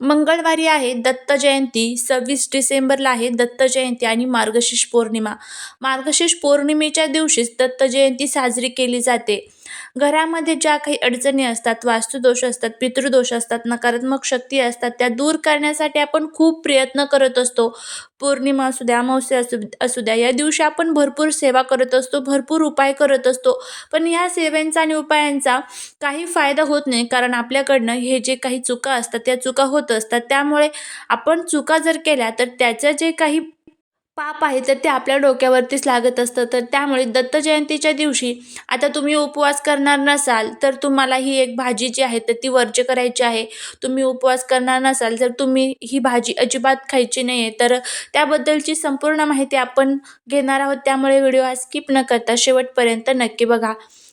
मंगळवारी आहे दत्त जयंती सव्वीस डिसेंबरला आहे दत्त जयंती आणि मार्गशीर्ष पौर्णिमा. मार्गशीर्ष पौर्णिमेच्या दिवशीच दत्त जयंती साजरी केली जाते. घरामध्ये ज्या काही अडचणी असतात वास्तुदोष असतात पितृदोष असतात नकारात्मक शक्ती असतात त्या दूर करण्यासाठी आपण खूप प्रयत्न करत असतो. पौर्णिमा असू द्या अमावस्या असू असू द्या या दिवशी आपण भरपूर सेवा करत असतो भरपूर उपाय करत असतो. पण ह्या सेवांचा आणि उपायांचा काही फायदा होत नाही कारण आपल्याकडनं हे जे काही चुका असतात त्या चुका होत असतात. त्यामुळे आपण चुका जर केल्या तर त्याचं जे काही पाप आहे तर ते आपल्या डोक्यावरतीच लागत असतं. तर त्यामुळे दत्त जयंतीच्या दिवशी आता तुम्ही उपवास करणार नसाल तर तुम्हाला ही एक भाजी जी आहे तर ती वर्ज्य करायची आहे. तुम्ही उपवास करणार नसाल तर तुम्ही ही भाजी अजिबात खायची नाही आहे तर त्याबद्दलची संपूर्ण माहिती आपण घेणार आहोत. त्यामुळे व्हिडिओ हा स्किप न करता शेवटपर्यंत नक्की बघा.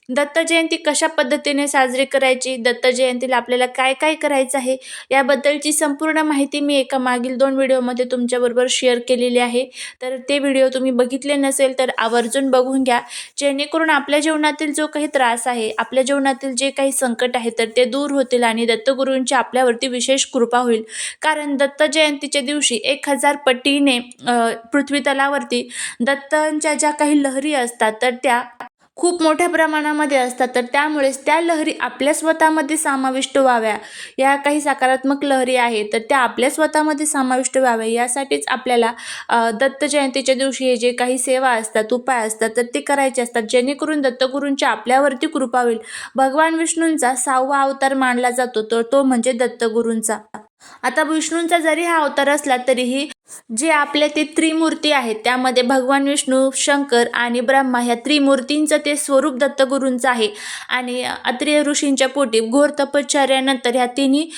दत्त जयंती कशा पद्धतीने साजरी करायची? दत्त जयंतीला आपल्याला काय काय करायचं आहे? याबद्दलची संपूर्ण माहिती मी एका मागील दोन व्हिडिओमध्ये तुमच्याबरोबर शेअर केलेली आहे. तर ते व्हिडिओ तुम्ही बघितले नसेल तर आवर्जून बघून घ्या. जेणेकरून आपल्या जीवनातील जो काही त्रास आहे आपल्या जीवनातील जे काही संकट आहे तर ते दूर होतील आणि दत्तगुरूंची आपल्यावरती विशेष कृपा होईल. कारण दत्त जयंतीच्या दिवशी एक हजार पटीने पृथ्वी तलावरती दत्तांच्या ज्या काही लहरी असतात तर त्या खूप मोठ्या प्रमाणामध्ये असतात. तर त्यामुळेच त्या लहरी आपल्या स्वतःमध्ये समाविष्ट व्हाव्या. या काही सकारात्मक लहरी आहेत तर त्या आपल्या स्वतःमध्ये समाविष्ट व्हाव्या. यासाठीच आपल्याला दत्त जयंतीच्या दिवशी हे जे काही सेवा असतात उपाय असतात तर ते करायचे असतात. जेणेकरून दत्तगुरूंची आपल्यावरती कृपा होईल. भगवान विष्णूंचा सहावा अवतार मानला जातो तर तो म्हणजे दत्तगुरूंचा. आता विष्णूंचा जरी हा अवतार असला तरीही जे आपले ते त्रिमूर्ती आहेत त्यामध्ये भगवान विष्णू शंकर आणि ब्रह्मा ह्या त्रिमूर्तींचं ते स्वरूप दत्तगुरूंचं आहे. आणि अत्रेय ऋषींच्या पोटी घोर तपश्चर्यानंतर ह्या तिन्ही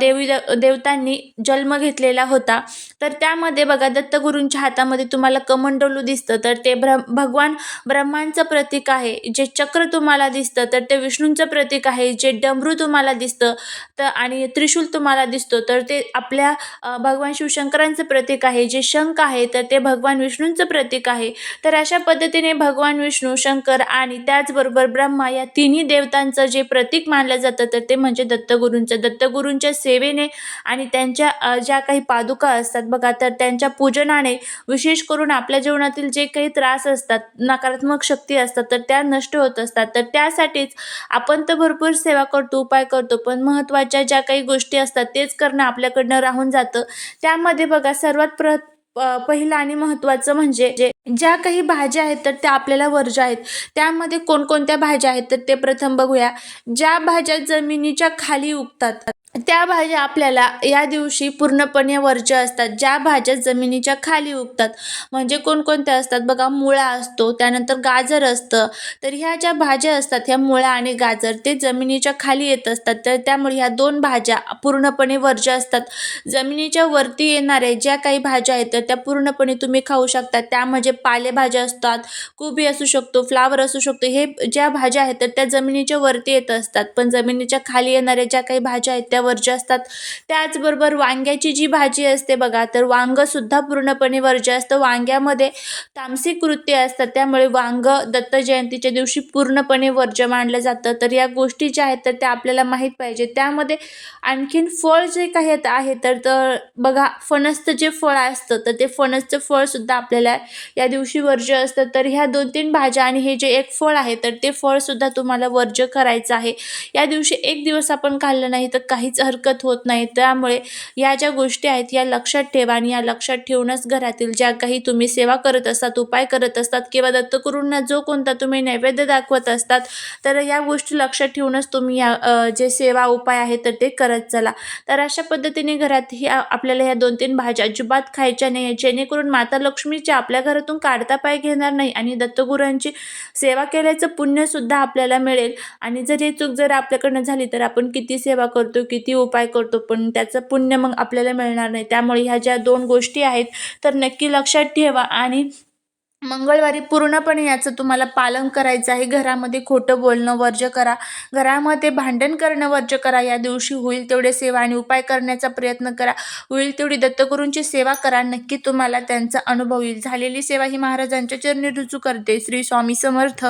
देवी देवतांनी जन्म घेतलेला होता. तर त्यामध्ये बघा दत्तगुरूंच्या हातामध्ये तुम्हाला कमंडलू दिसतं तर ते ब्रह्म भगवान ब्रह्मांचं प्रतीक आहे. जे चक्र तुम्हाला दिसतं तर ते विष्णूंचं प्रतीक आहे. जे डमरू तुम्हाला दिसतं तर आणि त्रिशूल तुम्हाला दिसतो तर ते आपल्या भगवान शिवशंकरांचं प्रतीक आहे जे शंख आहे तर ते भगवान विष्णूंचं प्रतीक आहे. तर अशा पद्धतीने भगवान विष्णू शंकर आणि त्याचबरोबर ब्रह्मा या तिन्ही देवतांचं जे प्रतीक मानलं जातं तर ते म्हणजे दत्तगुरूंचं. दत्तगुरूंच्या सेवेने आणि त्यांच्या ज्या काही पादुका असतात बघा तर त्यांच्या पूजनाने विशेष करून आपल्या जीवनातील जे काही त्रास असतात नकारात्मक शक्ती असतात तर त्या नष्ट होत असतात. तर त्यासाठीच आपण तर भरपूर सेवा करतो उपाय करतो पण महत्त्वाच्या ज्या काही गोष्टी असतात तेच करणं आपल्याकडनं राहून जातं. त्यामध्ये बघा सर्वात प्र पहिलं आणि महत्त्वाचं म्हणजे जे ज्या काही भाज्या आहेत तर त्या आपल्याला वर्ज्य आहेत. त्यामध्ये कोणकोणत्या भाज्या आहेत तर ते प्रथम बघूया. ज्या भाज्या जमिनीच्या खाली उगतात त्या भाज्या आपल्याला या दिवशी पूर्णपणे वरच्या असतात. ज्या भाज्या जमिनीच्या खाली उगतात म्हणजे कोणकोणत्या असतात? बघा मुळा असतो त्यानंतर गाजर असतं. तर ह्या ज्या भाज्या असतात ह्या मुळा आणि गाजर ते जमिनीच्या खाली येत असतात. तर त्यामुळे ह्या दोन भाज्या पूर्णपणे वरच्या असतात. जमिनीच्या वरती येणाऱ्या ज्या काही भाज्या आहेत तर त्या पूर्णपणे तुम्ही खाऊ शकता. त्यामध्ये म्हणजे पालेभाज्या असतात कोबी असू शकतो फ्लावर असू शकतो. हे ज्या भाज्या आहेत तर त्या जमिनीच्या वरती येत असतात. पण जमिनीच्या खाली येणाऱ्या ज्या काही भाज्या आहेत त्या वर्ज्य असतात. त्याचबरोबर वांग्याची जी भाजी असते बघा तर वांगंसुद्धा पूर्णपणे वर्ज्य असतं. वांग्यामध्ये तामसिक कृत्य असतात त्यामुळे वांग दत्त जयंतीच्या दिवशी पूर्णपणे वर्ज्य मानलं जातं. तर या गोष्टी ज्या आहेत तर त्या आपल्याला माहीत पाहिजे त्यामध्ये आणखीन फळ जे काही आहे तर तर बघा फणसचं जे फळ असतं तर ते फणसचं फळसुद्धा आपल्याला या दिवशी वर्ज्य असतं. तर ह्या दोन तीन भाज्या आणि हे जे एक फळ आहे तर ते फळसुद्धा तुम्हाला वर्ज्य करायचं आहे. या दिवशी एक दिवस आपण खाल्लं नाही तर काहीच हरकत होत नाही. त्यामुळे या ज्या गोष्टी आहेत या लक्षात ठेवा आणि या लक्षात ठेवूनच घरातील ज्या काही तुम्ही सेवा करत असतात उपाय करत असतात किंवा दत्तगुरूंना जो कोणता तुम्ही नैवेद्य दाखवत असतात तर या गोष्टी लक्षात ठेवूनच तुम्ही या जे सेवा उपाय आहेत तर ते करत चला. तर अशा पद्धतीने घरात ही आपल्याला ह्या दोन तीन भाज्या अजिबात खायच्या नाही आहेत जेणेकरून माता लक्ष्मीच्या आपल्या घरातून काढता पाय घेणार नाही आणि दत्तगुरांची सेवा केल्याचं पुण्यसुद्धा आपल्याला मिळेल. आणि जर ही चूक जर आपल्याकडनं झाली तर आपण किती सेवा करतो किती उपाय करतो पण त्याचं पुण्य मग आपल्याला मिळणार नाही. त्यामुळे ह्या ज्या दोन गोष्टी आहेत तर नक्की लक्षात ठेवा. आणि मंगळवारी पूर्णपणे याचं तुम्हाला पालन करायचं आहे. घरामध्ये खोटं बोलणं वर्ज करा. घरामध्ये भांडण करणं वर्ज करा. या दिवशी होईल तेवढे सेवा आणि उपाय करण्याचा प्रयत्न करा. होईल तेवढी दत्तगुरूंची सेवा करा. नक्की तुम्हाला त्यांचा अनुभव येईल. झालेली सेवा ही महाराजांच्या चरणी रुजू करते. श्री स्वामी समर्थ.